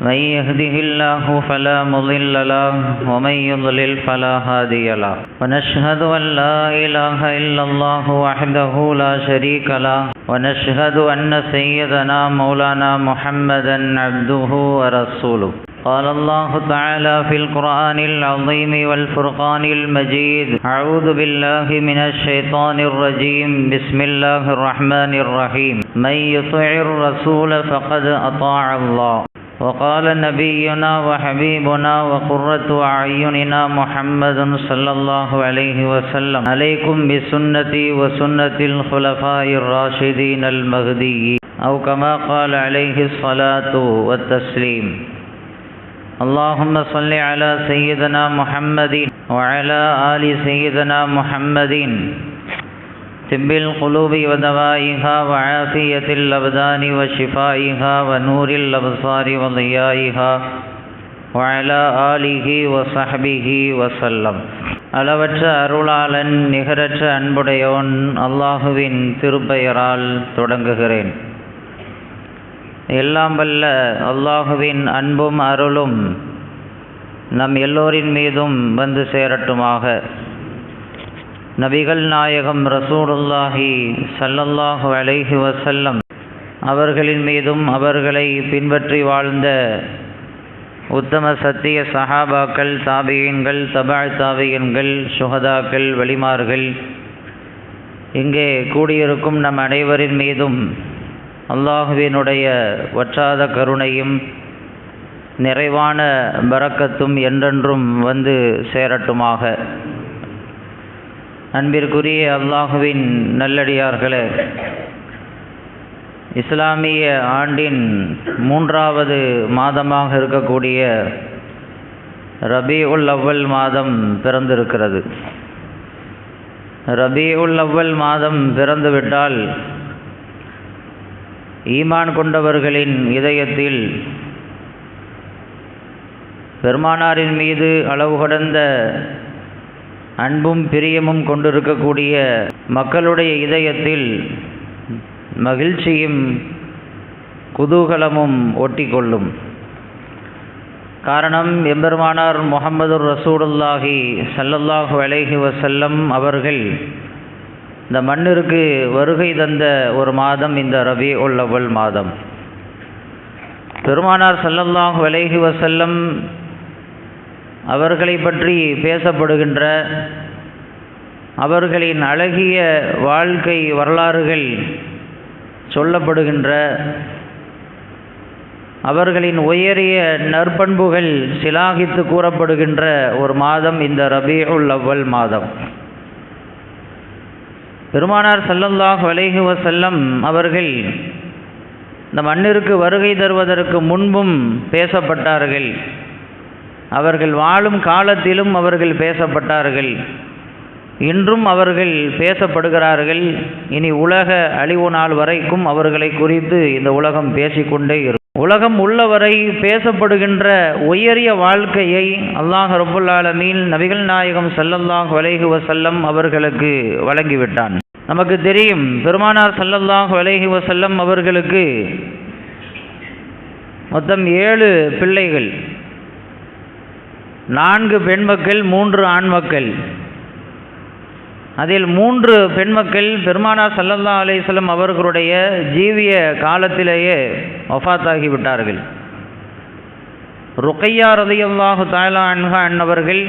من يهده الله فلا مضل له ومن يضلل فلا هادي له. ونشهد أن لا إله إلا الله وحده لا شريك له ونشهد أن سيدنا مولانا محمدا عبده ورسوله. قال الله تعالى في القرآن العظيم والفرقان المجيد أعوذ بالله من الشيطان الرجيم بسم الله الرحمن الرحيم. من يطع الرسول فقد أطاع الله. وقال نبينا وحبيبنا وقرة أعيننا محمد صلى الله عليه وسلم. عليكم بسنتي وسنة الخلفاء الراشدين المهديين. أو كما قال عليه الصلاة والتسليم. اللهم صل على سيدنا محمد وعلى آل سيدنا محمد. طب القلوب ودوائها وعافية الأبدان وشفائها ونور الأبصار وضيائها وعلى آله وصحبه وسلم அளவற்ற அருளாளன் நிகரற்ற அன்புடையோன் அல்லாஹுவின் திருப்பெயரால் தொடங்குகிறேன் எல்லாம் வல்ல அல்லாஹுவின் அன்பும் அருளும் நம் எல்லோரின் மீதும் வந்து சேரட்டுமாக நபிகள் நாயகம் ரசூலுல்லாஹி சல்லல்லாஹு அலைஹி வசல்லம் அவர்களின் மீதும் அவர்களை பின்பற்றி வாழ்ந்த உத்தம சத்திய சஹாபாக்கள் தாபியன்கள் தபாய் தாபியன்கள் சுகதாக்கள் வலிமார்கள் இங்கே கூடியிருக்கும் நம் அனைவரின் மீதும் அல்லாஹுவினுடைய வற்றாத கருணையும் நிறைவான பறக்கத்தும் என்றென்றும் வந்து சேரட்டுமாக. அன்பிற்குரிய அல்லாஹுவின் நல்லடியார்களே இஸ்லாமிய ஆண்டின் மூன்றாவது மாதமாக இருக்கக்கூடிய ரபி உல் அவ்வல் மாதம் பிறந்திருக்கிறது. ரபி உல் அவ்வல் மாதம் பிறந்துவிட்டால் ஈமான் கொண்டவர்களின் இதயத்தில் பெருமானாரின் மீது அளவு கடந்த அன்பும் பிரியமும் கொண்டிருக்கக்கூடிய மக்களுடைய இதயத்தில் மகிழ்ச்சியும் குதூகலமும் ஒட்டி கொள்ளும் காரணம் எம்பெருமானார் முகமது ரசூலுல்லாஹி சல்லல்லாஹு அலைஹி வசல்லம் அவர்கள் இந்த மண்ணிற்கு வருகை தந்த ஒரு மாதம் இந்த ரபி உள்ளவள் மாதம். பெருமானார் சல்லல்லாஹு அலைஹி வசல்லம் அவர்களை பற்றி பேசப்படுகின்ற அவர்களின் அழகிய வாழ்க்கை வரலாறுகள் சொல்லப்படுகின்ற அவர்களின் உயரிய நற்பண்புகள் சிலாகித்து கூறப்படுகின்ற ஒரு மாதம் இந்த ரபியுல் அவ்வல் மாதம். பெருமானார் சல்லல்லாஹ் வலைஹி வசல்லம் அவர்கள் இந்த மண்ணிற்கு வருகை தருவதற்கு முன்பும் பேசப்பட்டார்கள். அவர்கள் வாழும் காலத்திலும் அவர்கள் பேசப்பட்டார்கள். இன்றும் அவர்கள் பேசப்படுகிறார்கள். இனி உலக அழிவு நாள் வரைக்கும் அவர்களை குறித்து இந்த உலகம் பேசிக்கொண்டே இருக்கும். உலகம் உள்ளவரை பேசப்படுகின்ற உயரிய வாழ்க்கையை அல்லாஹ் ரபுல்லாலமீன் நபிகள் நாயகம் சல்லல்லாஹ் வலைஹு வசல்லம் அவர்களுக்கு வழங்கிவிட்டான். நமக்கு தெரியும் பெருமானார் சல்லல்லாஹ் வலைஹி வசல்லம் அவர்களுக்கு மொத்தம் ஏழு பிள்ளைகள். நான்கு பெண் மக்கள் மூன்று ஆண் மக்கள். அதில் மூன்று பெண் மக்கள் பெருமானார் சல்லல்லா அலிஸ்லம் அவர்களுடைய ஜீவிய காலத்திலேயே ஒஃபாத்தாகிவிட்டார்கள் ருக்கையா ரதையல்லாஹு தாயலா அன்ஹா அன்னவர்கள்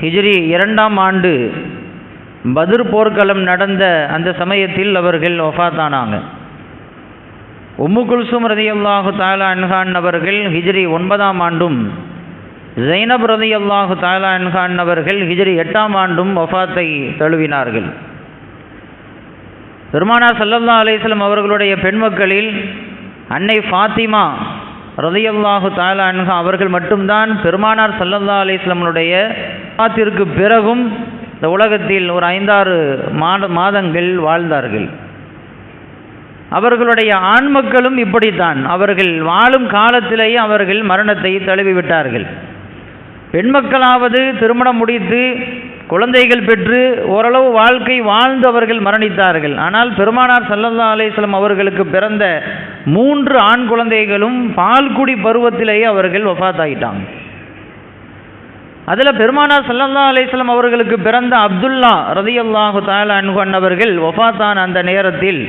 ஹிஜ்ரி இரண்டாம் ஆண்டு பதிர் போர்க்களம் நடந்த அந்த சமயத்தில் அவர்கள் ஒஃபாத்தானாங்க உம்மு குல்சும் ரதியல்லாஹு தாயலா அன்ஹான் அவர்கள் ஹிஜ்ரி ஒன்பதாம் ஆண்டும் ஜைனப் ரதி அல்லாஹு தாலா என்கான் அவர்கள் ஹிஜ்ரி எட்டாம் ஆண்டும் வஃபாத்தை தழுவினார்கள். பெருமானார் சல்லல்லா அலிஸ்லம் அவர்களுடைய பெண்மக்களில் அன்னை ஃபாத்திமா ரதையல்லாஹு தாலா அன்ஹா அவர்கள் மட்டும்தான் பெருமானார் சல்லல்லா அலிஸ்லமனுடைய பாத்திற்கு பிறகும் இந்த உலகத்தில் ஒரு ஐந்தாறு மாத மாதங்கள் வாழ்ந்தார்கள். அவர்களுடைய ஆண் மக்களும் இப்படித்தான். அவர்கள் வாழும் காலத்திலேயே அவர்கள் மரணத்தை தழுவி விட்டார்கள் பெண் மக்களாவது திருமணம் முடித்து குழந்தைகள் பெற்று ஓரளவு வாழ்க்கை வாழ்ந்து அவர்கள் மரணித்தார்கள். ஆனால் பெருமானார் சல்லல்லா அலிஸ்லம் அவர்களுக்கு பிறந்த மூன்று ஆண் குழந்தைகளும் பால்குடி பருவத்திலேயே அவர்கள் வஃபாத்தாயிட்டாங்க அதில் பெருமானார் சல்லல்லா அலிஸ்லம் அவர்களுக்கு பிறந்த அப்துல்லா ரதியல்லாஹு தாலா அன்ஹன் அவர்கள் வஃபாத்தான அந்த நேரத்தில்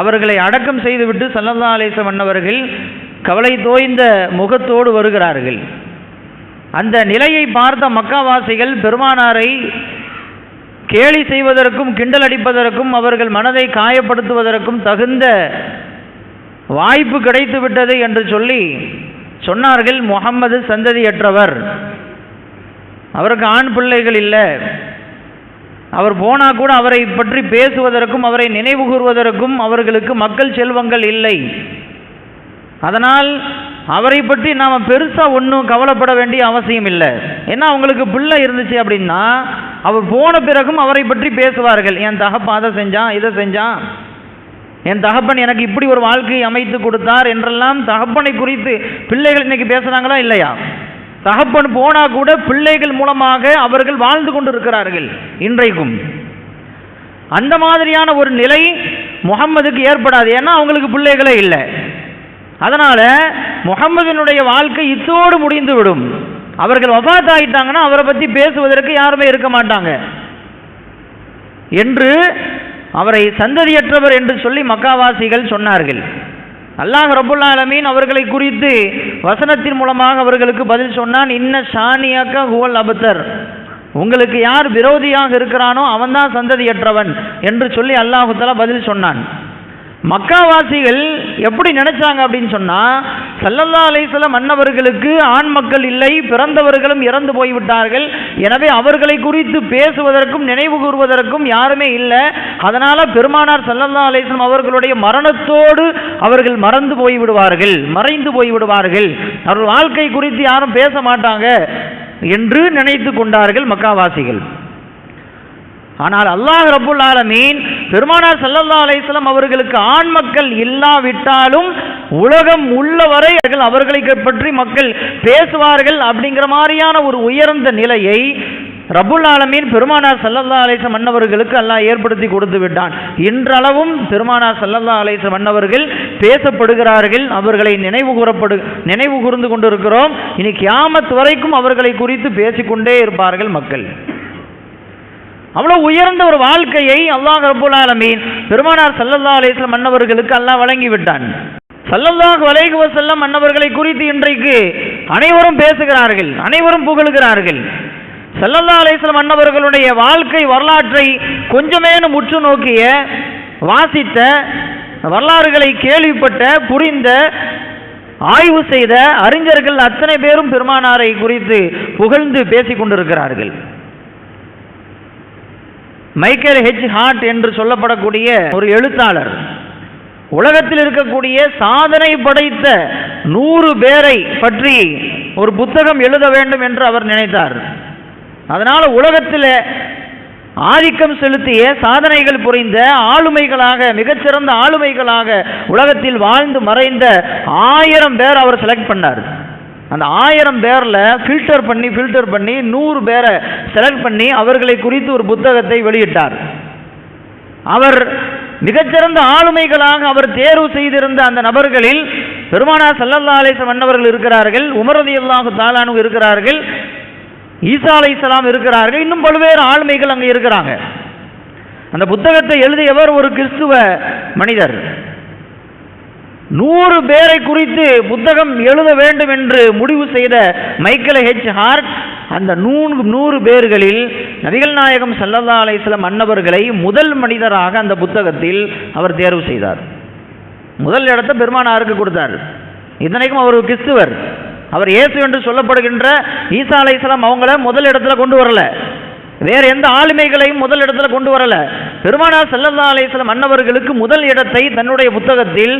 அவர்களை அடக்கம் செய்துவிட்டு சல்லல்லா அலிஸ்லம் அன்னவர்கள் கவலை தோய்ந்த முகத்தோடு வருகிறார்கள். அந்த நிலையை பார்த்த மக்காவாசிகள் பெருமானாரை கேலி செய்வதற்கும் கிண்டல் அடிப்பதற்கும் அவர்கள் மனதை காயப்படுத்துவதற்கும் தகுந்த வாய்ப்பு கிடைத்து விட்டது என்று சொல்லி சொன்னார்கள் முகம்மது சந்ததியற்றவர். அவருக்கு ஆண் பிள்ளைகள் இல்லை. அவர் போனால் கூட அவரை பற்றி பேசுவதற்கும் அவரை நினைவு கூறுவதற்கும் அவர்களுக்கு மக்கள் செல்வங்கள் இல்லை. அதனால் அவரை பற்றி நாம் பெருசாக ஒன்றும் கவலைப்பட வேண்டிய அவசியம் இல்லை. ஏன்னா அவங்களுக்கு பிள்ளை இருந்துச்சு அப்படின்னா அவர் போன பிறகும் அவரை பற்றி பேசுவார்கள். என் தகப்பன் அதை செஞ்சான் இதை செஞ்சான். என் தகப்பன் எனக்கு இப்படி ஒரு வாழ்க்கையை அமைத்து கொடுத்தார் என்றெல்லாம் தகப்பனை குறித்து பிள்ளைகள் இன்னைக்கு பேசுகிறாங்களா இல்லையா? தகப்பன் போனால் கூட பிள்ளைகள் மூலமாக அவர்கள் வாழ்ந்து கொண்டு இருக்கிறார்கள் இன்றைக்கும். அந்த மாதிரியான ஒரு நிலை முகம்மதுக்கு ஏற்படாது. ஏன்னா அவங்களுக்கு பிள்ளைகளே இல்லை. அதனால முகம்மதினுடைய வாழ்க்கை இத்தோடு முடிந்து விடும் அவர்கள் வபாத் ஆகிட்டாங்கன்னா அவரை பற்றி பேசுவதற்கு யாருமே இருக்க மாட்டாங்க. என்று அவரை சந்ததியற்றவர் என்று சொல்லி மக்காவாசிகள் சொன்னார்கள். அல்லாஹ் ரபுல்லா அலமீன் அவர்களை குறித்து வசனத்தின் மூலமாக அவர்களுக்கு பதில் சொன்னான் இன்ன ஷானியாக்க ஹுவல் அபத்தர். உங்களுக்கு யார் விரோதியாக இருக்கிறானோ அவன்தான் சந்ததியற்றவன் என்று சொல்லி அல்லாஹுத்தலா பதில் சொன்னான். மக்காவாசிகள் எப்படி நினைச்சாங்க அப்படின்னு சொன்னா சல்லல்லா அலிஸ்லாம் மன்னவர்களுக்கு ஆண் மக்கள் இல்லை பிறந்தவர்களும் இறந்து போய்விட்டார்கள். எனவே அவர்களை குறித்து பேசுவதற்கும் நினைவு கூறுவதற்கும் யாருமே இல்லை. அதனால பெருமானார் சல்லல்லா அலிஸ்லாம் அவர்களுடைய மரணத்தோடு அவர்கள் மறந்து போய்விடுவார்கள் மறைந்து போய்விடுவார்கள். அவர்கள் வாழ்க்கை குறித்து யாரும் பேச மாட்டாங்க என்று நினைத்து கொண்டார்கள் மக்காவாசிகள். ஆனால் அல்லாஹ் ரபுல் ஆலமீன் பெருமானார் சல்லல்லா அலைஹிஸ்ஸலாம் அவர்களுக்கு ஆண் மக்கள் இல்லாவிட்டாலும் உலகம் உள்ளவரை அவர்கள் அவர்களை பற்றி மக்கள் பேசுவார்கள் அப்படிங்கிற மாதிரியான ஒரு உயர்ந்த நிலையை ரபுல் ஆலமீன் பெருமானார் சல்லல்லா அலைஹிஸ்ஸலாம் மன்னவர்களுக்கு அல்லாஹ் ஏற்படுத்தி கொடுத்து விட்டான். இன்றளவும் பெருமானார் சல்லல்லா அலைஹிஸ்ஸலாம் மன்னவர்கள் பேசப்படுகிறார்கள் அவர்களை நினைவு கூறப்படு நினைவு கூர்ந்து கொண்டிருக்கிறோம். இனி கியாமத் வரைக்கும் அவர்களை குறித்து பேசிக்கொண்டே இருப்பார்கள் மக்கள். அவ்வளோ உயர்ந்த ஒரு வாழ்க்கையை அல்லாஹ் ரபுல் ஆலமீன் பெருமானார் சல்லல்லா அலிஸ்லாம் மன்னவர்களுக்கு அல்லாஹ் வழங்கி விட்டான். சல்லல்லாஹ் வலைகுவ செல்லம் மன்னவர்களை குறித்து இன்றைக்கு அனைவரும் பேசுகிறார்கள் அனைவரும் புகழுகிறார்கள். சல்லல்லா அலிஸ்லாம் மன்னவர்களுடைய வாழ்க்கை வரலாற்றை கொஞ்சமேனும் உற்று நோக்கிய வாசித்த வரலாறுகளை கேள்விப்பட்ட புரிந்த ஆய்வு செய்த அறிஞர்கள் அத்தனை பேரும் பெருமானாரை குறித்து புகழ்ந்து பேசிக் கொண்டிருக்கிறார்கள். மைக்கேல் ஹெச் ஹார்ட் என்று சொல்லப்படக்கூடிய ஒரு எழுத்தாளர். உலகத்தில் இருக்கக்கூடிய சாதனை படைத்த நூறு பேரை பற்றி ஒரு புத்தகம் எழுத வேண்டும் என்று அவர் நினைத்தார். அதனால் உலகத்தில் ஆதிக்கம் செலுத்திய சாதனைகள் புரிந்த ஆளுமைகளாக மிகச்சிறந்த ஆளுமைகளாக உலகத்தில் வாழ்ந்து மறைந்த ஆயிரம் பேர் அவர் செலக்ட் பண்ணார். அந்த ஆயிரம் பேரில் ஃபில்டர் பண்ணி ஃபில்டர் பண்ணி நூறு பேரை செலக்ட் பண்ணி அவர்களை குறித்து ஒரு புத்தகத்தை வெளியிட்டார். அவர் மிகச்சிறந்த ஆளுமைகளாக அவர் தேர்வு செய்திருந்த அந்த நபர்களில் பெருமானா சல்லல்லா அலிசம் மன்னவர்கள் இருக்கிறார்கள் உமரதி அல்லாஹு தாலானு இருக்கிறார்கள் ஈசா அலை இஸ்லாம் இருக்கிறார்கள் இன்னும் பல்வேறு ஆளுமைகள் அங்கே இருக்கிறாங்க. அந்த புத்தகத்தை எழுதியவர் ஒரு கிறிஸ்துவ மனிதர். நூறு பேரை குறித்து புத்தகம் எழுத வேண்டும் என்று முடிவு செய்த மைக்கேல் ஹெச் ஹார்ட் அந்த நூறு நூறு பேர்களில் நபிகள் நாயகம் சல்லல்லா சில அன்னவர்களை முதல் மனிதராக அந்த புத்தகத்தில் அவர் தேர்வு செய்தார். முதல் இடத்தை பெருமானாருக்கு கொடுத்தார். இத்தனைக்கும் அவர் கிறிஸ்துவர். அவர் இயேசு என்று சொல்லப்படுகின்ற ஈசா அலை அவங்கள முதல் இடத்துல கொண்டு வரல. வேறு எந்த ஆளுமைகளையும் முதல் இடத்துல கொண்டு வரல. பெருமானார் செல்லதா அலிஸ்லாம் அன்னவர்களுக்கு முதல் இடத்தை தன்னுடைய புத்தகத்தில்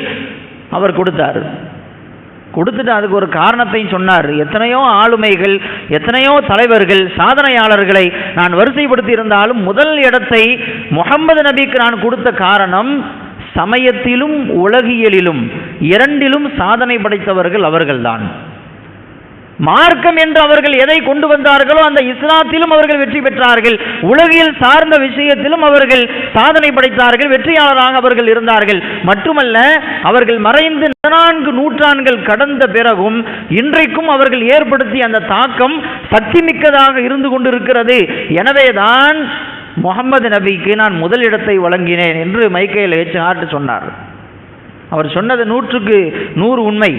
அவர் கொடுத்தார். கொடுத்துட்டு அதுக்கு ஒரு காரணத்தையும் சொன்னார். எத்தனையோ ஆளுமைகள் எத்தனையோ தலைவர்கள் சாதனையாளர்களை நான் வரிசைப்படுத்தி இருந்தாலும் முதல் இடத்தை முகமது நபிக்கு நான் கொடுத்த காரணம் சமயத்திலும் உலகியலிலும் இரண்டிலும் சாதனை படைத்தவர்கள் அவர்கள்தான். மார்க்கம் என்று அவர்கள் எதை கொண்டு வந்தார்களோ அந்த இஸ்லாத்திலும் அவர்கள் வெற்றி பெற்றார்கள். உலகில் சார்ந்த விஷயத்திலும் அவர்கள் சாதனை படைத்தார்கள் வெற்றியாளராக அவர்கள் இருந்தார்கள். மட்டுமல்ல அவர்கள் மறைந்து பதினான்கு நூற்றாண்டுகள் கடந்த பிறகும் இன்றைக்கும் அவர்கள் ஏற்படுத்திய அந்த தாக்கம் சக்தி மிக்கதாக இருந்து கொண்டிருக்கிறது. எனவேதான் முகமது நபிக்கு நான் முதலிடத்தை வழங்கினேன் என்று மைக்கேல் ஹெச் ஹார்ட் சொன்னார். அவர் சொன்னது நூற்றுக்கு நூறு உண்மை.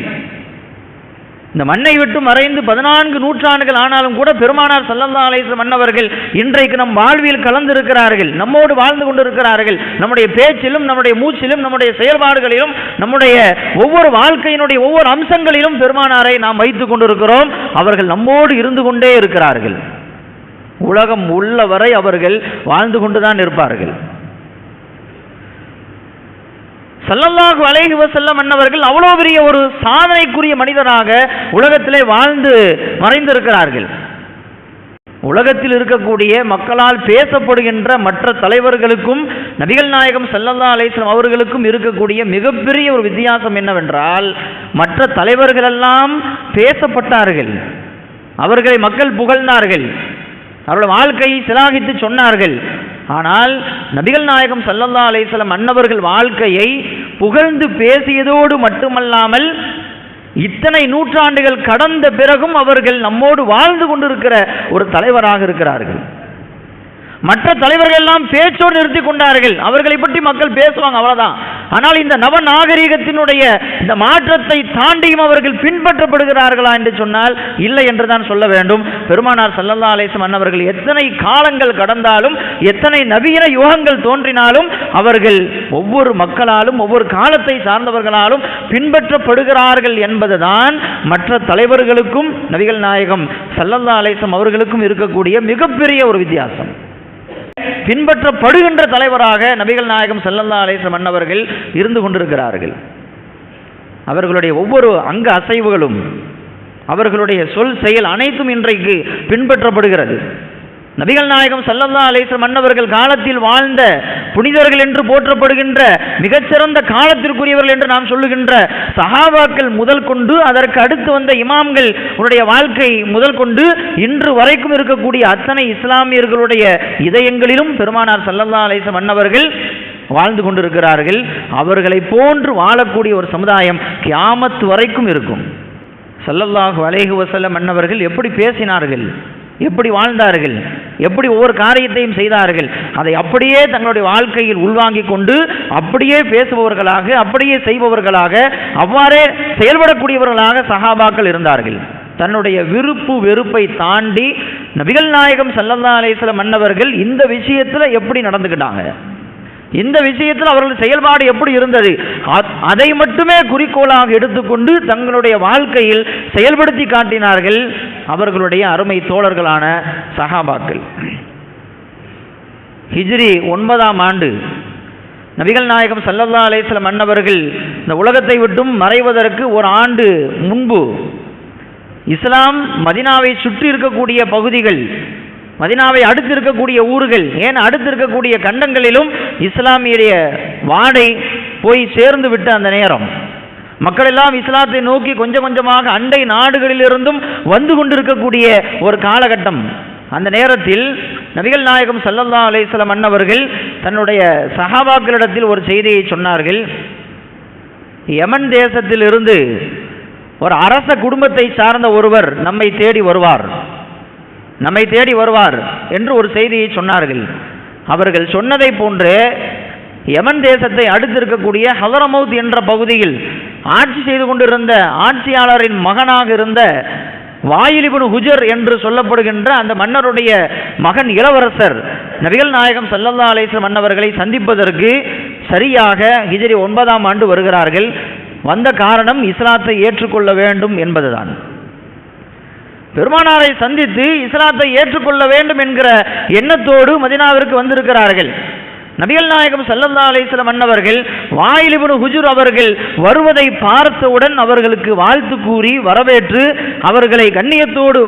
இந்த மண்ணை விட்டு மறைந்து பதினான்கு நூற்றாண்டுகள் ஆனாலும் கூட பெருமானார் சல்லல்லா அலேஸ்வரம் மன்னவர்கள் இன்றைக்கு நம் வாழ்வில் கலந்திருக்கிறார்கள் நம்மோடு வாழ்ந்து கொண்டிருக்கிறார்கள். நம்முடைய பேச்சிலும் நம்முடைய மூச்சிலும் நம்முடைய செயல்பாடுகளிலும் நம்முடைய ஒவ்வொரு வாழ்க்கையினுடைய ஒவ்வொரு அம்சங்களிலும் பெருமானாரை நாம் வைத்துக் கொண்டிருக்கிறோம். அவர்கள் நம்மோடு இருந்து கொண்டே இருக்கிறார்கள். உலகம் உள்ளவரை அவர்கள் வாழ்ந்து கொண்டுதான் இருப்பார்கள். சல்லல்லாஹு அலைஹி வசல்லம் அன்னவர்கள் அவ்வளோ பெரிய ஒரு சாதனைக்குரிய மனிதராக உலகத்திலே வாழ்ந்து மறைந்திருக்கிறார்கள். உலகத்தில் இருக்கக்கூடிய மக்களால் பேசப்படுகின்ற மற்ற தலைவர்களுக்கும் நபிகள் நாயகம் சல்லல்லா அலேஸ்லம் அவர்களுக்கும் இருக்கக்கூடிய மிகப்பெரிய ஒரு வித்தியாசம் என்னவென்றால் மற்ற தலைவர்களெல்லாம் பேசப்பட்டார்கள். அவர்களை மக்கள் புகழ்ந்தார்கள். அவருடைய வாழ்க்கையை சிலாகித்து சொன்னார்கள். ஆனால் நபிகள் நாயகம் சல்லல்லா அலிஸ்லம் அன்னவர்கள் வாழ்க்கையை புகழ்ந்து பேசியதோடு மட்டுமல்லாமல் இத்தனை நூற்றாண்டுகள் கடந்த பிறகும் அவர்கள் நம்மோடு வாழ்ந்து கொண்டிருக்கிற ஒரு தலைவராக இருக்கிறார்கள். மற்ற தலைவர்கள் எல்லாம் பேச்சோடு நிறுத்தி கொண்டார்கள். அவர்களை பற்றி மக்கள் பேசுவாங்க அவ்வளவுதான். ஆனால் இந்த நவ நாகரீகத்தினுடைய இந்த மாற்றத்தை தாண்டியும் அவர்கள் பின்பற்றப்படுகிறார்களா என்று சொன்னால் இல்லை என்று தான் சொல்ல வேண்டும். பெருமானார் சல்லல்லா அலேசம் அன்னவர்கள் எத்தனை காலங்கள் கடந்தாலும் எத்தனை நவீன யுகங்கள் தோன்றினாலும் அவர்கள் ஒவ்வொரு மக்களாலும் ஒவ்வொரு காலத்தை சார்ந்தவர்களாலும் பின்பற்றப்படுகிறார்கள் என்பதுதான் மற்ற தலைவர்களுக்கும் நபிகள் நாயகம் சல்லல்லா அலேசம் அவர்களுக்கும் இருக்கக்கூடிய மிகப்பெரிய ஒரு வித்தியாசம். பின்பற்றப்படுகின்ற தலைவராக நபிகள் நாயகம் செல்லல்லா அலேசம் மன்னவர்கள் இருந்து கொண்டிருக்கிறார்கள். அவர்களுடைய ஒவ்வொரு அங்க அசைவுகளும் அவர்களுடைய சொல் செயல் அனைத்தும் இன்றைக்கு பின்பற்றப்படுகிறது. நபிகள் நாயகம் சல்லல்லா அலேஸ்வர் மன்னவர்கள் காலத்தில் வாழ்ந்த புனிதர்கள் என்று போற்றப்படுகின்ற மிகச்சிறந்த காலத்திற்குரியவர்கள் என்று நாம் சொல்லுகின்ற சஹாபாக்கள் முதல் கொண்டு அதற்கு அடுத்து வந்த இமாம்கள் உன்னுடைய வாழ்க்கை முதல் கொண்டு இன்று வரைக்கும் இருக்கக்கூடிய அத்தனை இஸ்லாமியர்களுடைய இதயங்களிலும் பெருமானார் சல்லல்லா அலேஸ்வர் மன்னவர்கள் வாழ்ந்து கொண்டிருக்கிறார்கள். அவர்களை போன்று வாழக்கூடிய ஒரு சமுதாயம் கியாமத்து வரைக்கும் இருக்கும். சல்லல்லாஹு அலேஹு வஸல்லம் மன்னவர்கள் எப்படி பேசினார்கள்? எப்படி வாழ்ந்தார்கள்? எப்படி ஒவ்வொரு காரியத்தையும் செய்தார்கள்? அதை அப்படியே தங்களுடைய வாழ்க்கையில் உள்வாங்கிக் கொண்டு அப்படியே பேசுபவர்களாக அப்படியே செய்பவர்களாக அவ்வாறே செயல்படக்கூடியவர்களாக சஹாபாக்கள் இருந்தார்கள். தன்னுடைய விருப்பு வெறுப்பை தாண்டி நபிகள் நாயகம் சல்லல்லா மன்னவர்கள் இந்த விஷயத்தில் எப்படி நடந்துக்கிட்டாங்க? இந்த விஷயத்தில் அவர்கள் செயல்பாடு எப்படி இருந்தது? அதை மட்டுமே குறிக்கோளாக எடுத்துக்கொண்டு தங்களுடைய வாழ்க்கையில் செயல்படுத்தி காட்டினார்கள் அவர்களுடைய அருமை தோழர்களான சஹாபாக்கள். ஹிஜ்ரி ஒன்பதாம் ஆண்டு. நபிகள் நாயகம் சல்லல்லா அலைஹிஸ்ஸலாம் மன்னவர்கள் இந்த உலகத்தை விட்டும் மறைவதற்கு ஒரு ஆண்டு முன்பு இஸ்லாம் மதினாவை சுற்றி இருக்கக்கூடிய பகுதிகள் மதினாவை அடுத்து இருக்கக்கூடிய ஊர்கள் ஏன் அடுத்து இருக்கக்கூடிய கண்டங்களிலும் இஸ்லாமியுடைய வாடை போய் சேர்ந்து விட்ட அந்த நேரம். மக்கள் எல்லாம் இஸ்லாத்தை நோக்கி கொஞ்சம் கொஞ்சமாக அண்டை நாடுகளிலிருந்தும் வந்து கொண்டிருக்கக்கூடிய ஒரு காலகட்டம். அந்த நேரத்தில் நபிகள் நாயகம் சல்லல்லா அலைஹிஸ்ஸலாம் அன்னவர்கள் தன்னுடைய சஹாபாக்களிடத்தில் ஒரு செய்தியை சொன்னார்கள். யமன் தேசத்திலிருந்து ஒரு அரச குடும்பத்தை சார்ந்த ஒருவர் நம்மை தேடி வருவார். நம்மை தேடி வருவார் என்று ஒரு செய்தியை சொன்னார்கள். அவர்கள் சொன்னதை போன்று யமன் தேசத்தை அடுத்திருக்கக்கூடிய ஹதரமௌத் என்ற பகுதியில் ஆட்சி செய்து கொண்டிருந்த ஆட்சியாளரின் மகனாக இருந்த வாயிலிபுன் ஹுஜர் என்று சொல்லப்படுகின்ற அந்த மன்னருடைய மகன் இளவரசர் நபிகள் நாயகம் சல்லல்லா அலேஸ்வர் மன்னவர்களை சந்திப்பதற்கு சரியாக ஹிஜரி ஒன்பதாம் ஆண்டு வருகிறார்கள். வந்த காரணம் இஸ்லாத்தை ஏற்றுக்கொள்ள வேண்டும் என்பதுதான். பெருமானாரை சந்தித்து இஸ்லாத்தை ஏற்றுக்கொள்ள வேண்டும் என்கிற எண்ணத்தோடு மதினாவிற்கு வந்திருக்கிறார்கள். நபிகள் நாயகம் சல்லல்லா அலிஸ்லம் அன்னவர்கள் வாயிலிபுன் ஹுஜுர் அவர்கள் வருவதை பார்த்தவுடன் அவர்களுக்கு வாழ்த்து கூறி வரவேற்று அவர்களை கண்ணியத்தோடு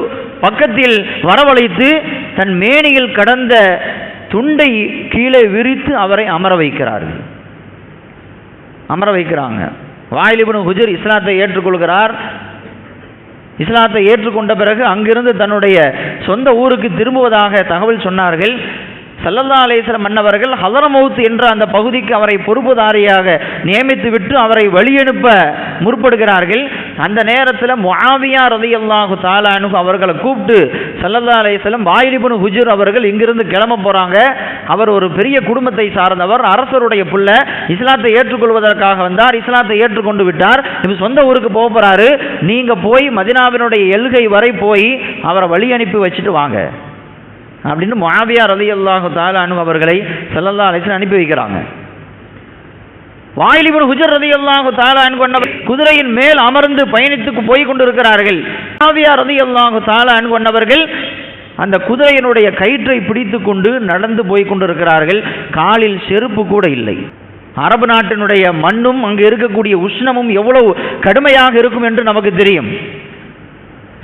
பக்கத்தில் வரவழைத்து தன் மேனியில் கடந்த துண்டை கீழே விரித்து அவரை அமர வைக்கிறார்கள். அமர வைக்கிறாங்க. வாயிலிபுன் ஹுஜூர் இஸ்லாத்தை ஏற்றுக்கொள்கிறார். இஸ்லாத்தை ஏற்றுக்கொண்ட பிறகு அங்கிருந்து தன்னுடைய சொந்த ஊருக்கு திரும்புவதாக தகவல் சொன்னார்கள். சல்லல்லா அலேஸ்வரம் மன்னவர்கள் ஹதரமௌத் என்ற அந்த பகுதிக்கு அவரை பொறுப்புதாரியாக நியமித்துவிட்டு அவரை வழியனுப்ப முற்படுகிறார்கள். அந்த நேரத்தில் முஆவியா ரலியல்லாஹு தாலானு அவர்களை கூப்பிட்டு சல்லல்லா அலேஸ்வரம் வாயிலிபுன் ஹுஜூர் அவர்கள் இங்கிருந்து கிளம்ப போகிறாங்க அவர் ஒரு பெரிய குடும்பத்தை சார்ந்தவர் அரசருடைய புள்ள. இஸ்லாத்தை ஏற்றுக்கொள்வதற்காக வந்தார் இஸ்லாத்தை ஏற்றுக்கொண்டு விட்டார். இப்போ சொந்த ஊருக்கு போக போகிறாரு நீங்கள் போய் மதினாவினுடைய எல்கை வரை போய் அவரை வழி அனுப்பி வச்சுட்டு வாங்க. அப்படின்னு மாவியார் அலி அல்லாஹு தாலானு அவர்களை செல்லல்லா அலிஸ்லாம் அனுப்பி வைக்கிறாங்க. வாயிலிபுன் ஹுஜர் ரதி அல்லாஹு தாலான் கொண்டவர் குதிரையின் மேல் அமர்ந்து பயணித்துக்கு போய் கொண்டிருக்கிறார்கள். மாவியார் ரதி அல்லாஹு தாலான் கொண்டவர்கள் அந்த குதிரையினுடைய கயிற்றை பிடித்து கொண்டு நடந்து போய் கொண்டிருக்கிறார்கள். காலில் செருப்பு கூட இல்லை. அரபு நாட்டினுடைய மண்ணும் அங்கு இருக்கக்கூடிய உஷ்ணமும் எவ்வளவு கடுமையாக இருக்கும் என்று நமக்கு தெரியும்.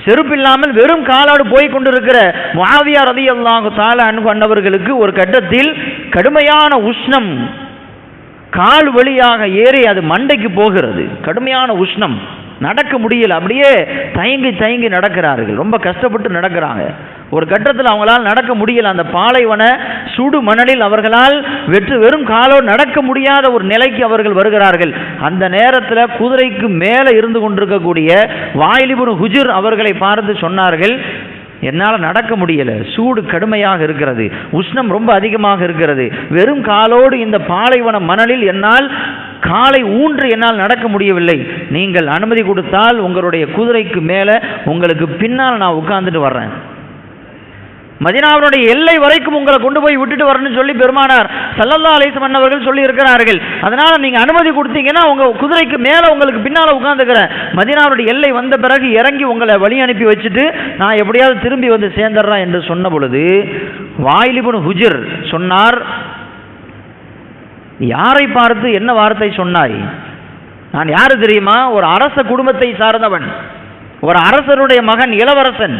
செருப்பில்லாமல் வெறும் காலோடு போய் கொண்டிருக்கிற மாவியார் ரதி அல்லாஹு தால அன்பவர்களுக்கு ஒரு கட்டத்தில் கடுமையான உஷ்ணம் கால் வழியாக ஏறி அது மண்டைக்கு போகிறது. கடுமையான உஷ்ணம். நடக்க முடியல. அப்படியே தயங்கி தயங்கி நடக்கிறார்கள். ரொம்ப கஷ்டப்பட்டு நடக்கிறாங்க. ஒரு கட்டத்தில் அவங்களால் நடக்க முடியல. அந்த பாலைவன சுடு மணலில் அவர்களால் வெற்று வெறும் காலோ நடக்க முடியாத ஒரு நிலைக்கு அவர்கள் வருகிறார்கள். அந்த நேரத்தில் குதிரைக்கு மேலே இருந்து கொண்டிருக்கக்கூடிய வாயிலிபுன் ஹுஜுர் அவர்களை பார்த்து சொன்னார்கள் என்னால் நடக்க முடியலை. சூடு கடுமையாக இருக்கிறது. உஷ்ணம் ரொம்ப அதிகமாக இருக்கிறது. வெறும் காலோடு இந்த பாலைவன மணலில் என்னால் காலை ஊன்று என்னால் நடக்க முடியவில்லை. நீங்கள் அனுமதி கொடுத்தால் உங்களுடைய குதிரைக்கு மேலே உங்களுக்கு பின்னால் நான் உட்கார்ந்துட்டு வர்றேன். மதினாவினுடைய எல்லை வரைக்கும் உங்களை கொண்டு போய் விட்டுட்டு வரணும்னு சொல்லி பெருமானார் சல்லல்லா அலிஸ்லம் மன்னவர்கள் சொல்லி இருக்கிறார்கள். அதனால நீங்க அனுமதி கொடுத்தீங்கன்னா உங்க குதிரைக்கு மேல உங்களுக்கு பின்னால உட்காந்துக்கிற மதினாவுடைய எல்லை வந்த பிறகு இறங்கி உங்களை வழி அனுப்பி வச்சுட்டு நான் எப்படியாவது திரும்பி வந்து சேர்ந்துடுறேன் என்று சொன்ன பொழுது வாயிலிபுன் ஹுஜிர் சொன்னார் யாரை பார்த்து என்ன வார்த்தை சொன்னாய்? நான் யாரு தெரியுமா? ஒரு அரச குடும்பத்தை சார்ந்தவன். ஒரு அரசருடைய மகன் இளவரசன்.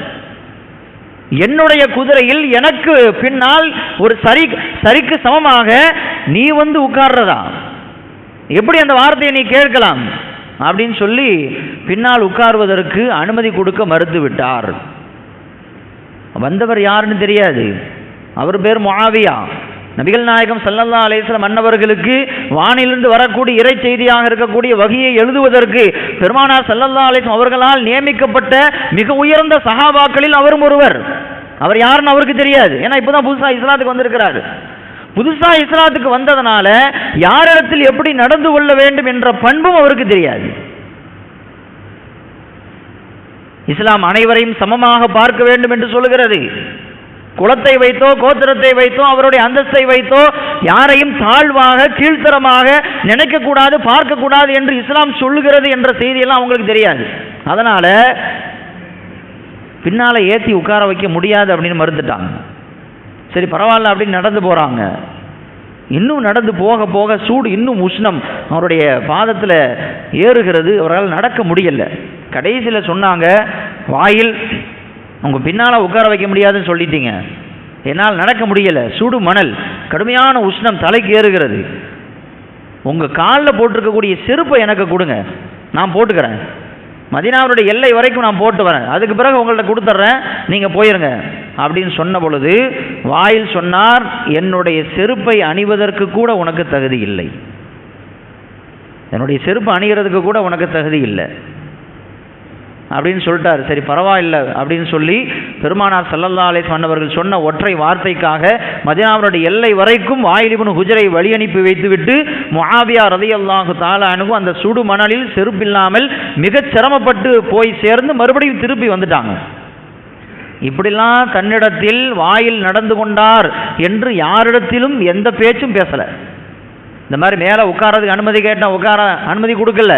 என்னுடைய குதிரையில் எனக்கு பின்னால் ஒரு சரி சரிக்கு சமமாக நீ வந்து உட்கார்றதா? எப்படி அந்த வார்த்தையை நீ கேட்கலாம்? அப்படின்னு சொல்லி பின்னால் உட்கார்வதற்கு அனுமதி கொடுக்க மறுத்து விட்டார் வந்தவர் யாருன்னு தெரியாது. அவர் பேர் மாவியா நபிகள் நாயகம் சல்லல்லா அலேஸ்லம் மன்னவர்களுக்கு வானிலிருந்து வரக்கூடிய இறை செய்தியாக இருக்கக்கூடிய வகையை எழுதுவதற்கு பெருமானார் சல்லல்லா அலேஸ்லம் அவர்களால் நியமிக்கப்பட்ட மிக உயர்ந்த சகாபாக்களில் அவரும் ஒருவர். அவர் யாருன்னு அவருக்கு தெரியாது. ஏன்னா இப்போதான் புதுசாக இஸ்லாத்துக்கு வந்திருக்கிறார். புதுசா இஸ்லாத்துக்கு வந்ததனால யாரிடத்தில் எப்படி நடந்து கொள்ள வேண்டும் என்ற பண்பும் அவருக்கு தெரியாது. இஸ்லாம் அனைவரையும் சமமாக பார்க்க வேண்டும் என்று சொல்லுகிறது. குலத்தை வைத்தோ கோத்திரத்தை வைத்தோ அவருடைய அந்தஸ்தை வைத்தோ யாரையும் தாழ்வாக கீழ்த்தரமாக நினைக்கக்கூடாது பார்க்கக்கூடாது என்று இஸ்லாம் சொல்லுகிறது என்ற செய்தியெல்லாம் அவங்களுக்கு தெரியாது. அதனால பின்னால் ஏற்றி உட்கார வைக்க முடியாது அப்படின்னு மறுத்துட்டாங்க. சரி பரவாயில்ல அப்படின்னு நடந்து போகிறாங்க இன்னும் நடந்து போக போக சூடு இன்னும் உஷ்ணம். அவருடைய பாதத்தில் ஏறுகிறது. அவரால் நடக்க முடியல. கடைசியில் சொன்னாங்க வாயில் உங்கள் பின்னால் உட்கார வைக்க முடியாதுன்னு சொல்லிட்டீங்க. என்னால் நடக்க முடியல. சுடு மணல் கடுமையான உஷ்ணம் தலைக்கு ஏறுகிறது. உங்கள் காலில் போட்டிருக்கக்கூடிய செருப்பை எனக்கு கொடுங்க. நான் போட்டுக்கிறேன். மதினாவுடைய எல்லை வரைக்கும் நான் போட்டு வரேன். அதுக்கு பிறகு உங்கள்கிட்ட கொடுத்துட்றேன் நீங்கள் போயிருங்க. அப்படின்னு சொன்ன பொழுது வாயில் சொன்னார் என்னுடைய செருப்பை அணிவதற்கு கூட உனக்கு தகுதி இல்லை. என்னுடைய செருப்பு அணிகிறதுக்கு கூட உனக்கு தகுதி இல்லை. அப்படின்னு சொல்லிட்டார். சரி பரவாயில்ல அப்படின்னு சொல்லி பெருமானார் சல்லல்லா அலை சொன்னவர்கள் சொன்ன ஒற்றை வார்த்தைக்காக மதினாவுடைய எல்லை வரைக்கும் வாயிலிபுன் ஹுஜரை வழி அனுப்பி வைத்துவிட்டு முஆவியா ரதியல்லாஹு தாலா அணுகும் அந்த சுடு மணலில் செருப்பில்லாமல் மிகச் சிரமப்பட்டு போய் சேர்ந்து மறுபடியும் திருப்பி வந்துட்டாங்க. இப்படிலாம் தன்னிடத்தில் வாயில் நடந்து கொண்டார் என்று யாரிடத்திலும் எந்த பேச்சும் பேசலை. இந்த மாதிரி மேலே உட்காரதுக்கு அனுமதி கேட்டேன் உட்கார அனுமதி கொடுக்கல.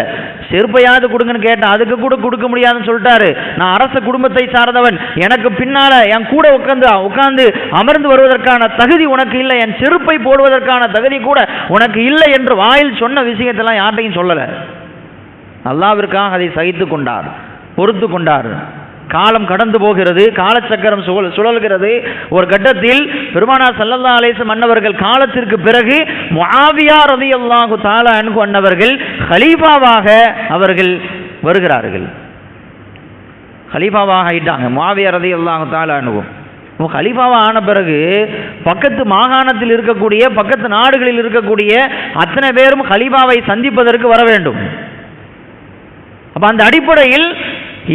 செருப்பையாவது கொடுங்கன்னு கேட்டேன் அதுக்கு கூட கொடுக்க முடியாதுன்னு சொல்லிட்டாரு. நான் அரச குடும்பத்தை சார்ந்தவன். எனக்கு பின்னால் என் கூட உட்காந்து உட்காந்து அமர்ந்து வருவதற்கான தகுதி உனக்கு இல்லை. என் செருப்பை போடுவதற்கான தகுதி கூட உனக்கு இல்லை என்று வாயில் சொன்ன விஷயத்தெல்லாம் யார்ட்டையும் சொல்லலை. அல்லாவிற்காக அதை சகித்து கொண்டார் பொறுத்து கொண்டார். காலம் கடந்து போகிறது காலச்சக்கரம் சுழல் சுழல்கிறது. ஒரு கட்டத்தில் பெருமானார் சல்லல்லா அலேசம் அன்னவர்கள் காலத்திற்கு பிறகு முஆவியா ரலியல்லாஹு தாலா அன்பு அன்னவர்கள் ஹலீஃபாவாக அவர்கள் வருகிறார்கள். ஹலீஃபாவாக ஆயிட்டாங்க ரதி அல்லாஹு தாலா அனுபவம் இப்போ ஹலீஃபாவாக ஆன பிறகு பக்கத்து மாகாணத்தில் இருக்கக்கூடிய பக்கத்து நாடுகளில் இருக்கக்கூடிய அத்தனை பேரும் ஹலீஃபாவை சந்திப்பதற்கு வர வேண்டும். அப்போ அந்த அடிப்படையில்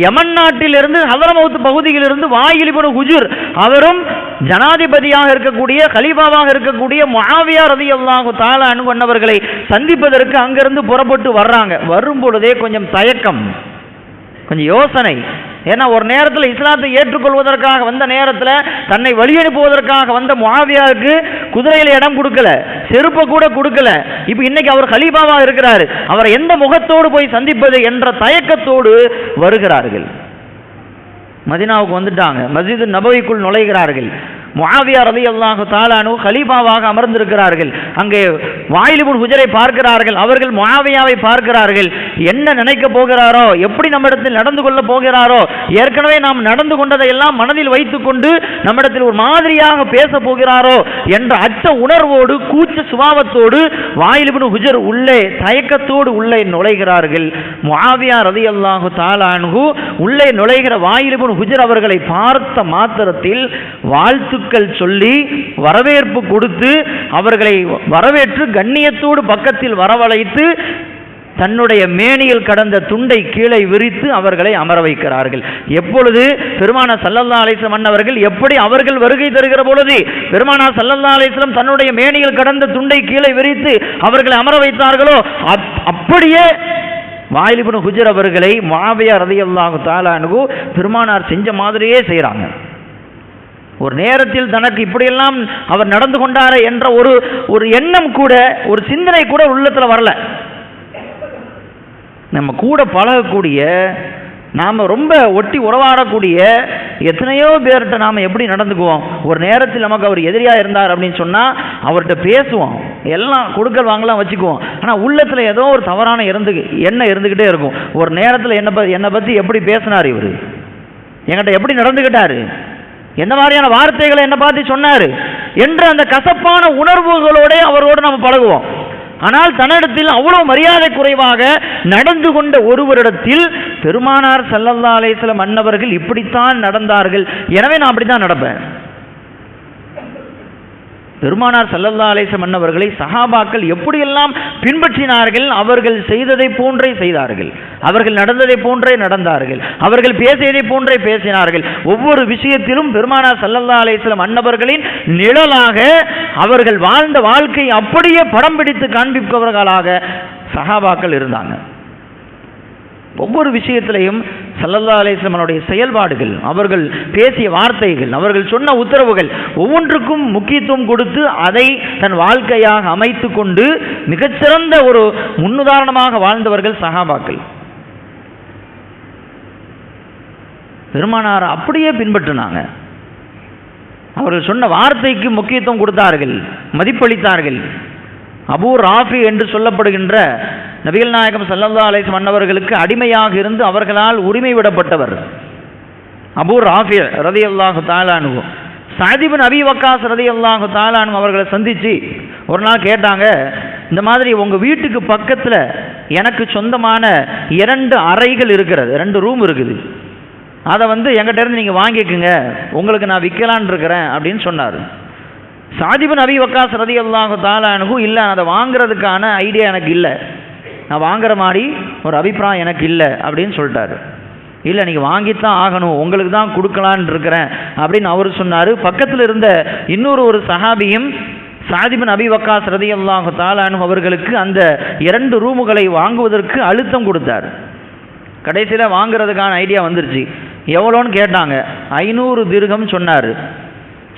யமன் நாட்டிலிருந்து ஹதரமவுத் பகுதியிலிருந்து வாயிலிபுன் ஹுஜூர் அவரும் ஜனாதிபதியாக இருக்கக்கூடிய கலீஃபாவாக இருக்கக்கூடிய முஆவியா ரதி அல்லாஹு அன்ஹு அன்னவர்களை சந்திப்பதற்கு அங்கிருந்து புறப்பட்டு வர்றாங்க. வரும் பொழுதே கொஞ்சம் தயக்கம் கொஞ்சம் யோசனை. ஏன்னா ஒரு நேரத்தில் இஸ்லாத்தை ஏற்றுக்கொள்வதற்காக வந்த நேரத்தில் தன்னை வழி அனுப்புவதற்காக வந்த முஆவியாவுக்கு குதிரையில் இடம் கொடுக்கல செருப்பை கூட கொடுக்கல. இப்போ இன்னைக்கு அவர் ஹலீபாவாக இருக்கிறார். அவரை எந்த முகத்தோடு போய் சந்திப்பது என்ற தயக்கத்தோடு வருகிறார்கள். மதினாவுக்கு வந்துட்டாங்க. மஸ்ஜிது நபவிக்குள் நுழைகிறார்கள். முஆவியா ரலியல்லாஹு தாலானு ஹலீஃபாவாக அமர்ந்திருக்கிறார்கள். அங்கே வாயிலிபுன் ஹுஜரை பார்க்கிறார்கள். அவர்கள் முஆவியாவை பார்க்கிறார்கள். என்ன நினைக்க போகிறாரோ எப்படி நம்மிடத்தில் நடந்து கொள்ள போகிறாரோ ஏற்கனவே நாம் நடந்து கொண்டதை எல்லாம் மனதில் வைத்துக்கொண்டு நம்மிடத்தில் ஒரு மாதிரியாக பேச போகிறாரோ என்ற அச்ச உணர்வோடு கூச்ச சுபாவத்தோடு வாயிலிபுன் ஹுஜர் உள்ளே தயக்கத்தோடு உள்ளே நுழைகிறார்கள். முஆவியா ரலியல்லாஹு தாலானு உள்ளே நுழைகிற வாயிலிபுன் ஹுஜர் அவர்களை பார்த்த மாத்திரத்தில் வாழ்த்து வாழ்த்துக்கள் சொல்லி வரவேற்பு கொடுத்து அவர்களை வரவேற்று கண்ணியத்தோடு பக்கத்தில் வரவழைத்து தன்னுடைய மேனியில் கடந்த துண்டை கீழே விரித்து அவர்களை அமர வைக்கிறார்கள். எப்பொழுது பெருமானா சல்லல்லா அலிஸ்லம் அன்னவர்கள் எப்படி அவர்கள் வருகை தருகிற பொழுது பெருமானா சல்லல்லா அலிஸ்லம் தன்னுடைய மேனியில் கடந்த துண்டை கீழே விரித்து அவர்களை அமர வைத்தார்களோ? அப்- அப்படியே வாயிலிபுன் ஹுஜர் அவர்களை மாவியா ரதியல்லாஹு தாலானுகு பெருமானார் செஞ்ச மாதிரியே செய்கிறாங்க ஒரு நேரத்தில் தனக்கு இப்படியெல்லாம் அவர் நடந்து கொண்டார என்ற ஒரு ஒரு எண்ணம் கூட ஒரு சிந்தனை கூட உள்ளத்தில் வரல. நம்ம கூட பழகக்கூடிய நாம் ரொம்ப ஒட்டி உறவாடக்கூடிய எத்தனையோ பேர்கிட்ட நாம் எப்படி நடந்துக்குவோம்? ஒரு நேரத்தில் நமக்கு அவர் எதிரியாக இருந்தார் அப்படின்னு சொன்னால் அவர்கிட்ட பேசுவோம். எல்லாம் கொடுக்கல் வாங்கலாம் வச்சுக்குவோம். ஆனால் உள்ளத்தில் ஏதோ ஒரு தவறான இருந்து எண்ணம் இருந்துக்கிட்டே இருக்கும். ஒரு நேரத்தில் என்னை பற்றி என்னை பற்றி எப்படி பேசினார் இவர்? என்கிட்ட எப்படி நடந்துக்கிட்டாரு எந்த மாதிரியான வார்த்தைகளை என்ன பார்த்து சொன்னார் என்ற அந்த கசப்பான உணர்வுகளோட அவரோடு நம்ம பழகுவோம். ஆனால் தன்னிடத்தில் அவ்வளோ மரியாதை குறைவாக நடந்து கொண்ட ஒருவரிடத்தில் பெருமானார் சல்லல்லா சில மன்னவர்கள் இப்படித்தான் நடந்தார்கள். எனவே நான் அப்படி தான் நடப்பேன். பெருமானார் சல்லல்லா அலேசம் அன்னவர்களை சஹாபாக்கள் எப்படியெல்லாம் பின்பற்றினார்கள் அவர்கள் செய்ததை போன்றே செய்தார்கள். அவர்கள் நடந்ததை போன்றே நடந்தார்கள். அவர்கள் பேசியதை போன்றே பேசினார்கள். ஒவ்வொரு விஷயத்திலும் பெருமானார் சல்லல்லா அலேஸ்லம் அன்னவர்களின் நிழலாக அவர்கள் வாழ்ந்த வாழ்க்கை அப்படியே படம் பிடித்து காண்பிப்பவர்களாக சஹாபாக்கள் இருந்தாங்க. ஒவ்வொரு விஷயத்திலையும் சல்லல்லா அலிஸ்லமனுடைய செயல்பாடுகள் அவர்கள் பேசிய வார்த்தைகள் அவர்கள் சொன்ன உத்தரவுகள் ஒவ்வொன்றுக்கும் முக்கியத்துவம் கொடுத்து அதை தன் வாழ்க்கையாக அமைத்து கொண்டு மிகச்சிறந்த ஒரு முன்னுதாரணமாக வாழ்ந்தவர்கள் சகாபாக்கள் பெருமானார் அப்படியே பின்பற்றினாங்க. அவர்கள் சொன்ன வார்த்தைக்கு முக்கியத்துவம் கொடுத்தார்கள் மதிப்பளித்தார்கள். அபூ ராஃபி என்று சொல்லப்படுகின்ற நபிகள் நாயகம் சல்லல்லா அலைஹி மன்னவர்களுக்கு அடிமையாக இருந்து அவர்களால் உரிமை விடப்பட்டவர். அபூர் ராஃபி ரதி அல்லாஹு தாலானு சாதிபின் அபி வக்காஸ் ரதி அல்லாஹு தாலானு அவர்களை சந்தித்து ஒரு நாள் கேட்டாங்க இந்த மாதிரி உங்கள் வீட்டுக்கு பக்கத்தில் எனக்கு சொந்தமான இரண்டு அறைகள் இருக்கிறது ரெண்டு ரூம் இருக்குது. அதை வந்து எங்கிட்டேருந்து நீங்கள் வாங்கிக்கோங்க உங்களுக்கு நான் விற்கலான் இருக்கிறேன் அப்படின்னு சொன்னார். சாதிபன் அபி வக்காஸ் ரதி அல்லாஹு தாலானு இல்லை அதை வாங்குறதுக்கான ஐடியா எனக்கு இல்லை. நான் வாங்குற மாதிரி ஒரு அபிப்பிராயம் எனக்கு இல்லை அப்படின்னு சொல்லிட்டாரு. இல்லை நீங்கள் வாங்கித்தான் ஆகணும். உங்களுக்கு தான் கொடுக்கலான் இருக்கிறேன் அப்படின்னு அவர் சொன்னார். பக்கத்தில் இருந்த இன்னொரு ஒரு சஹாபியும் சாதிபின் அபிவக்கா வக்காஸ் ரதி தாலானு அவர்களுக்கு அந்த இரண்டு ரூமுகளை வாங்குவதற்கு அழுத்தம் கொடுத்தார். கடைசியில் வாங்குறதுக்கான ஐடியா வந்துருச்சு. எவ்வளோன்னு கேட்டாங்க. ஐநூறு திருகம் சொன்னார்.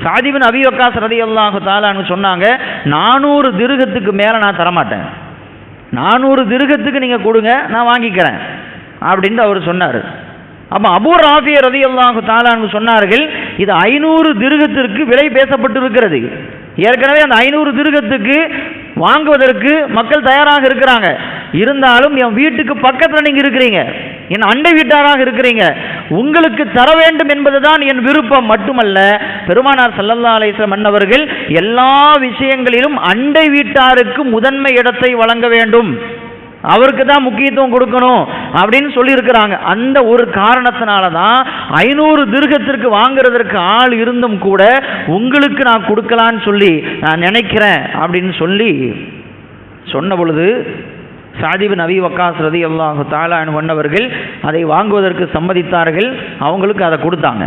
சாதிபின் அபிவக்கா வக்காஸ் ரதி தாலான்னு சொன்னாங்க நானூறு திருகத்துக்கு மேலே நான் தரமாட்டேன். நானூறு திருகத்துக்கு நீங்கள் கொடுங்க நான் வாங்கிக்கிறேன். அப்படின்ட்டு அவர் சொன்னார். அப்போ அபூ ராஃபி ரதி அல்லாஹு தாலான்னு சொன்னார்கள் இது ஐநூறு திருகத்திற்கு விலை பேசப்பட்டிருக்கிறது. ஏற்கனவே அந்த ஐநூறு திருகத்துக்கு வாங்குவதற்கு மக்கள் தயாராக இருக்கிறாங்க. இருந்தாலும் என் வீட்டுக்கு பக்கத்தில் நீங்கள் இருக்கிறீங்க. என் அண்டை வீட்டாராக இருக்கிறீங்க. உங்களுக்கு தர வேண்டும் என்பதுதான் என் விருப்பம். மட்டுமல்ல பெருமானார் சல்லல்லா அலிஸ்லம் அன்னவர்கள் எல்லா விஷயங்களிலும் அண்டை வீட்டாருக்கு முதன்மை இடத்தை வழங்க வேண்டும். அவருக்கு தான் முக்கியத்துவம் கொடுக்கணும் அப்படின்னு சொல்லியிருக்கிறாங்க. அந்த ஒரு காரணத்தினால தான் ஐநூறு திருகத்திற்கு வாங்குறதற்கு ஆள் இருந்தும் கூட உங்களுக்கு நான் கொடுக்கலான்னு சொல்லி நான் நினைக்கிறேன் அப்படின்னு சொல்லி சொன்ன பொழுது சாதிபு நபி வக்காஸ் ரதி அல்லாஹு தாலான் பண்ணவர்கள் அதை வாங்குவதற்கு சம்மதித்தார்கள். அவங்களுக்கு அதை கொடுத்தாங்க.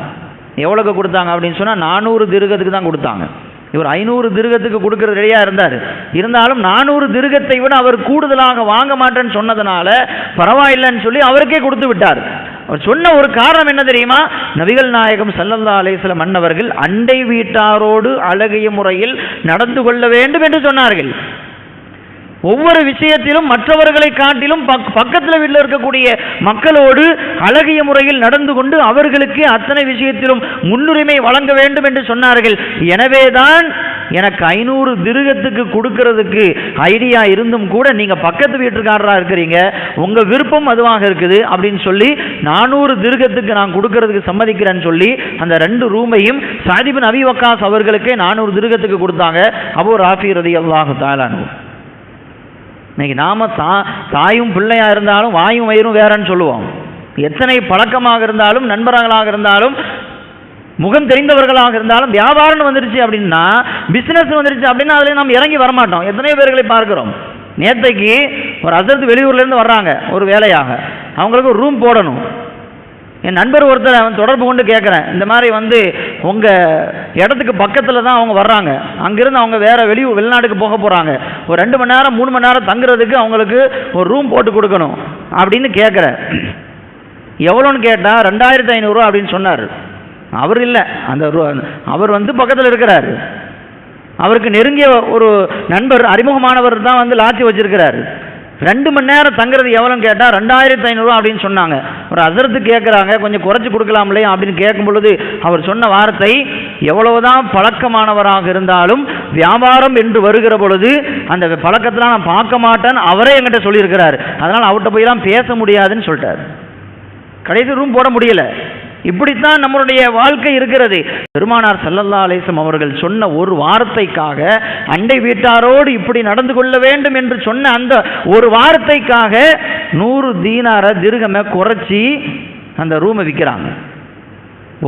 எவ்வளோக்கு கொடுத்தாங்க அப்படின்னு சொன்னால் நானூறு திருகத்துக்கு தான் கொடுத்தாங்க. இவர் ஐநூறு திருகத்துக்கு கொடுக்கறது ரெடியாக இருந்தார். இருந்தாலும் நானூறு திருகத்தை விட அவர் கூடுதலாக வாங்க மாட்டேன்னு சொன்னதுனால பரவாயில்லைன்னு சொல்லி அவருக்கே கொடுத்து விட்டார். அவர் சொன்ன ஒரு காரணம் என்ன தெரியுமா? நபிகள் நாயகம் சல்லல்லா அலேஸ்லம் மன்னவர்கள் அண்டை வீட்டாரோடு அழகிய முறையில் நடந்து கொள்ள வேண்டும் என்று சொன்னார்கள். ஒவ்வொரு விஷயத்திலும் மற்றவர்களை காட்டிலும் பக் பக்கத்தில் வீட்டில் இருக்கக்கூடிய மக்களோடு அழகிய முறையில் நடந்து கொண்டு அவர்களுக்கு அத்தனை விஷயத்திலும் முன்னுரிமை வழங்க வேண்டும் என்று சொன்னார்கள். எனவேதான் எனக்கு ஐநூறு திருகத்துக்கு கொடுக்கறதுக்கு ஐடியா இருந்தும் கூட நீங்கள் பக்கத்து வீட்டுக்காரராக இருக்கிறீங்க உங்கள் விருப்பம் அதுவாக இருக்குது அப்படின்னு சொல்லி நானூறு திருகத்துக்கு நான் கொடுக்கறதுக்கு சம்மதிக்கிறேன்னு சொல்லி அந்த ரெண்டு ரூமையும் சாதிபின் அபி வக்காஸ் அவர்களுக்கே நானூறு திருகத்துக்கு கொடுத்தாங்க. அபோ ராஃபி ரதி அல்லாஹு தாலானு இன்னைக்கு நாம தா தாயும் பிள்ளையாக இருந்தாலும் வாயும் வயிறும் வேறன்னு சொல்லுவோம். எத்தனை பழக்கமாக இருந்தாலும் நண்பர்களாக இருந்தாலும் முகம் தெரிந்தவர்களாக இருந்தாலும் வியாபாரம் வந்துருச்சு அப்படின்னா பிஸ்னஸ் வந்துருச்சு அப்படின்னா அதில் நாம் இறங்கி வரமாட்டோம். எத்தனையோ பேர்களை பார்க்குறோம். நேற்றைக்கு ஒரு அசத்து வெளியூர்லேருந்து வர்றாங்க ஒரு வேலையாக. அவங்களுக்கு ஒரு ரூம் போடணும். என் நண்பர் ஒருத்தர் அவன் தொடர்பு கொண்டு கேட்குறேன் இந்த மாதிரி வந்து உங்கள் இடத்துக்கு பக்கத்தில் தான் அவங்க வர்றாங்க. அங்கேருந்து அவங்க வேறு வெளி வெளிநாட்டுக்கு போக போகிறாங்க ஒரு ரெண்டு மணி நேரம் மூணு மணி நேரம் தங்குறதுக்கு அவங்களுக்கு ஒரு ரூம் போட்டு கொடுக்கணும் அப்படின்னு கேட்குறேன் எவ்வளோன்னு கேட்டால் ரெண்டாயிரத்து ஐநூறுரூவா அப்படின்னு சொன்னார். அவர் இல்லை. அந்த அவர் வந்து பக்கத்தில் இருக்கிறார். அவருக்கு நெருங்கிய ஒரு நண்பர் அறிமுகமானவர் தான் வந்து லாட்சி வச்சிருக்கிறாரு. ரெண்டு மணி நேரம் தங்குறது எவ்வளோன்னு கேட்டால் ரெண்டாயிரத்து ஐநூறுரூவா அப்படின்னு சொன்னாங்க. ஒரு அசரத்து கேட்குறாங்க கொஞ்சம் குறைச்சி கொடுக்கலாம் இல்லையா அப்படின்னு கேட்கும் பொழுது அவர் சொன்ன வார்த்தை எவ்வளவுதான் பழக்கமானவராக இருந்தாலும் வியாபாரம் என்று வருகிற பொழுது அந்த பழக்கத்தில் நான் பார்க்க மாட்டேன் அவரே என்கிட்ட சொல்லியிருக்கிறார். அதனால் அவர்கிட்ட போய்லாம் பேச முடியாதுன்னு சொல்லிட்டார். கடைசி ரூம் போட முடியல. இப்படித்தான் நம்மளுடைய வாழ்க்கை இருக்கிறது. பெருமானார் சல்லல்லா அலேசம் அவர்கள் சொன்ன ஒரு வார்த்தைக்காக அண்டை வீட்டாரோடு இப்படி நடந்து கொள்ள வேண்டும் என்று சொன்ன அந்த ஒரு வார்த்தைக்காக நூறு தீனார திருகமை குறைச்சி அந்த ரூமை விற்கிறாங்க.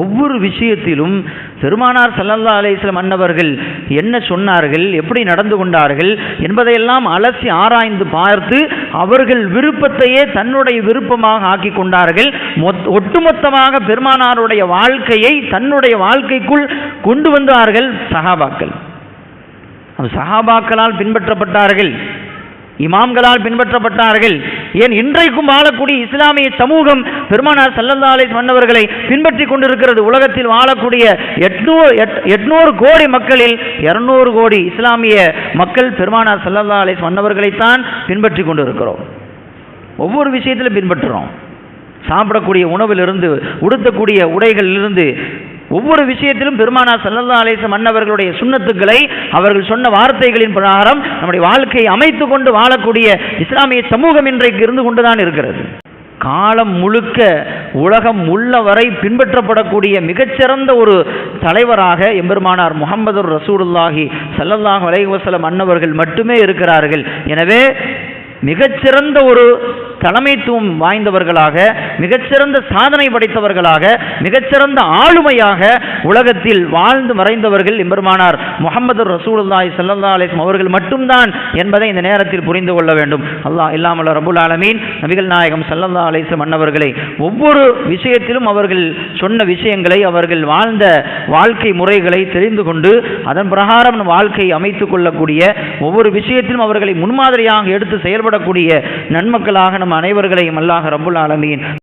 ஒவ்வொரு விஷயத்திலும் பெருமானார் சல்லல்லா அலிஸ்லம் அன்னவர்கள் என்ன சொன்னார்கள் எப்படி நடந்து கொண்டார்கள் என்பதையெல்லாம் அலசி ஆராய்ந்து பார்த்து அவர்கள் விருப்பத்தையே தன்னுடைய விருப்பமாக ஆக்கி கொண்டார்கள். ஒட்டுமொத்தமாக பெருமானாருடைய வாழ்க்கையை தன்னுடைய வாழ்க்கைக்குள் கொண்டு வந்தார்கள் சஹாபாக்கள். சஹாபாக்களால் பின்பற்றப்பட்டார்கள். இமாம்களால் பின்பற்றப்பட்டார்கள். ஏன் இன்றைக்கும் வாழக்கூடிய இஸ்லாமிய சமூகம் பெருமானார் சல்லல்லா சொன்னவர்களை மன்னவர்களை பின்பற்றி கொண்டிருக்கிறது. உலகத்தில் வாழக்கூடிய எட்நூறு எட்நூறு கோடி மக்களில் இருநூறு கோடி இஸ்லாமிய மக்கள் பெருமானார் சல்லல்லா அலை மன்னவர்களைத்தான் பின்பற்றி கொண்டிருக்கிறோம். ஒவ்வொரு விஷயத்திலும் பின்பற்றுறோம். சாப்பிடக்கூடிய உணவிலிருந்து உடுத்தக்கூடிய உடைகளிலிருந்து ஒவ்வொரு விஷயத்திலும் பெருமானா சல்லல்லா அலேசம் மன்னவர்களுடைய சுண்ணத்துக்களை அவர்கள் சொன்ன வார்த்தைகளின் பிரகாரம் நம்முடைய வாழ்க்கையை அமைத்து கொண்டு வாழக்கூடிய இஸ்லாமிய சமூகம் இன்றைக்கு இருந்து கொண்டுதான் இருக்கிறது. காலம் முழுக்க உலகம் உள்ள வரை பின்பற்றப்படக்கூடிய மிகச்சிறந்த ஒரு தலைவராக எம்பெருமானார் முகமது ரசூலுல்லாஹி சல்லல்லாஹ் அலைவசலம் அன்னவர்கள் மட்டுமே இருக்கிறார்கள். எனவே மிகச்சிறந்த ஒரு தலைமைத்துவம் வாய்ந்தவர்களாக மிகச்சிறந்த சாதனை படைத்தவர்களாக மிகச்சிறந்த ஆளுமையாக உலகத்தில் வாழ்ந்து மறைந்தவர்கள் எம்பெருமானார் முகமது ரசூலுல்லாய் சல்லா அலிஸ்லம் அவர்கள் மட்டும்தான் என்பதை இந்த நேரத்தில் புரிந்து கொள்ள வேண்டும். அல்லாஹ் இல்லாமல் ரபுல் ஆலமீன் நபிகள் நாயகம் சல்லல்லா அலிஸ்லம் அன்னவர்களை ஒவ்வொரு விஷயத்திலும் அவர்கள் சொன்ன விஷயங்களை அவர்கள் வாழ்ந்த வாழ்க்கை முறைகளை தெரிந்து கொண்டு அதன் பிரகாரம் வாழ்க்கையை அமைத்துக் கொள்ளக்கூடிய ஒவ்வொரு விஷயத்திலும் அவர்களை முன்மாதிரியாக எடுத்து செயல்படக்கூடிய நன்மக்களாக நம் அனைவர்களையும் அல்லாஹ் ரபுல் ஆலமீன்